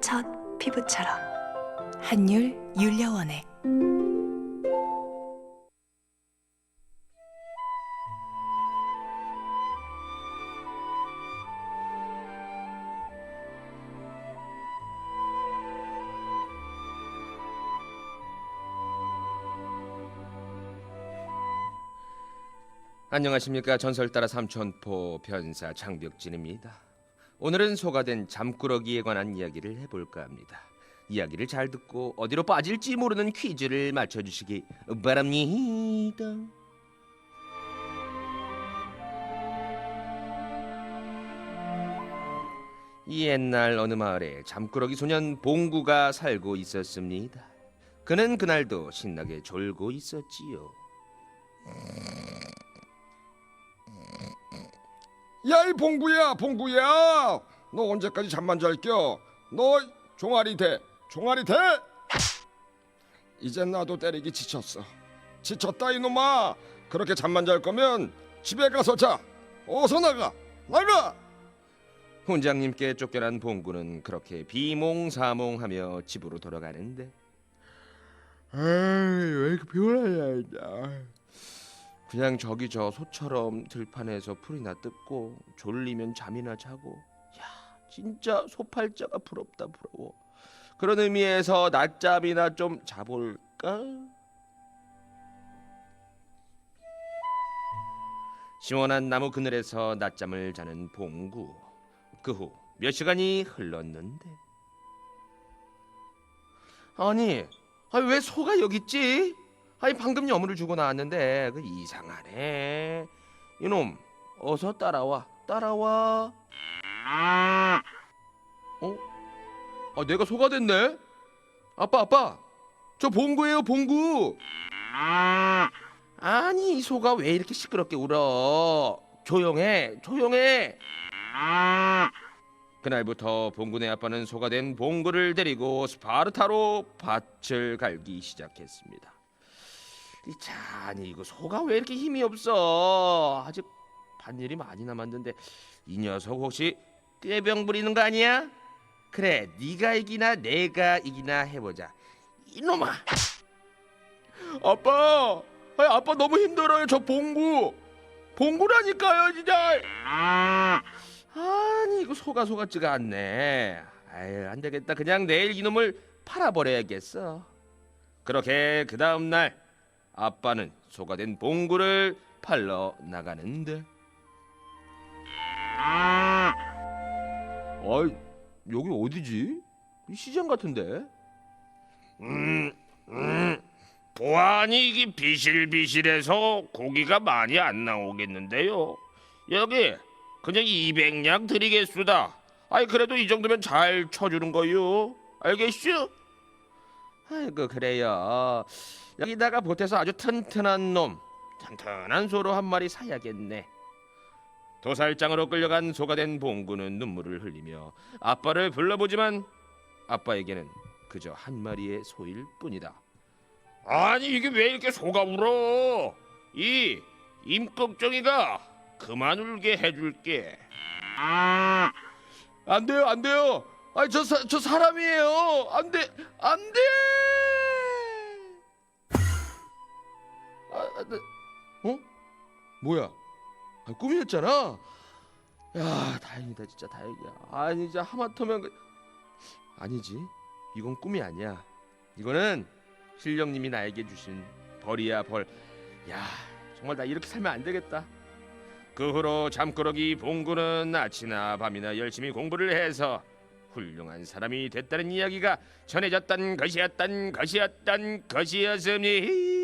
첫 피부처럼 한율 윤려원의 안녕하십니까 전설 따라 삼천포 변사 장벽진입니다. 오늘은 소가된 잠꾸러기에 관한 이야기를 해볼까 합니다. 이야기를 잘 듣고 어디로 빠질지 모르는 퀴즈를 맞춰주시기 바랍니다. 이 옛날 어느 마을에 잠꾸러기 소년 봉구가 살고 있었습니다. 그는 그날도 신나게 졸고 있었지요. 야이 봉구야 봉구야. 너 언제까지 잠만 잘겨 너 종아리 돼 종아리 돼? 이젠 나도 때리기 지쳤어. 지쳤다 이놈아. 그렇게 잠만 잘 거면 집에 가서 자. 어서 나가 나가. 훈장님께 쫓겨난 봉구는 그렇게 비몽사몽하며 집으로 돌아가는데. 에이 왜 이렇게 피곤하냐 그냥 저기 저 소처럼 들판에서 풀이나 뜯고 졸리면 잠이나 자고. 야 진짜 소팔자가 부럽다 부러워. 그런 의미에서 낮잠이나 좀 자볼까? 시원한 나무 그늘에서 낮잠을 자는 봉구. 그 후 몇 시간이 흘렀는데? 아니 아니 왜 소가 여기 있지? 아니 방금 여물을 주고 나왔는데 그 이상하네. 이놈 어서 따라와 따라와. 어? 아 내가 소가 됐네. 아빠 아빠 저 봉구예요 봉구. 아니 이 소가 왜 이렇게 시끄럽게 울어? 조용해 조용해. 그날부터 봉군의 아빠는 소가 된 봉구를 데리고 스파르타로 밭을 갈기 시작했습니다. 이 자, 아니 이거 소가 왜 이렇게 힘이 없어? 아직 밭일이 많이 남았는데 이 녀석 혹시 꾀병 부리는 거 아니야? 그래, 네가 이기나 내가 이기나 해보자. 이놈아! 아빠, 아니, 아빠 너무 힘들어요. 저 봉구, 봉구라니까요, 진짜. 아니 이거 소가 소 같지가 않네. 아유 안 되겠다. 그냥 내일 이놈을 팔아버려야겠어. 그렇게 그 다음 날 아빠는 소가 된 봉구를 팔러 나가는데. 아이 여기 어디지? 이 시장 같은데. 음, 음. 보안이 이게 비실비실해서 고기가 많이 안 나오겠는데요. 여기 그냥 200냥 드리겠수다. 아이 그래도 이 정도면 잘 쳐주는 거요. 알겠슈? 아이고 그래요. 여기다가 보태서 아주 튼튼한 놈, 튼튼한 소로 한 마리 사야겠네. 도살장으로 끌려간 소가 된 봉구는 눈물을 흘리며 아빠를 불러보지만 아빠에게는 그저 한 마리의 소일 뿐이다. 아니 이게 왜 이렇게 소가 울어? 이 임꺽정이가 그만 울게 해줄게. 안 돼요, 안 돼요. 아니 저, 사, 저 사람이에요. 안 돼, 안 돼. 어? 뭐야? 아, 꿈이었잖아. 야, 다행이다, 진짜 다행이야. 아니, 진짜 하마터면 그... 아니지. 이건 꿈이 아니야. 이거는 신령님이 나에게 주신 벌이야 벌. 야, 정말 나 이렇게 살면 안 되겠다. 그 후로 잠꾸러기 봉구는 낮이나 밤이나 열심히 공부를 해서 훌륭한 사람이 됐다는 이야기가 전해졌던 것이었던 것이었던 것이었습니다.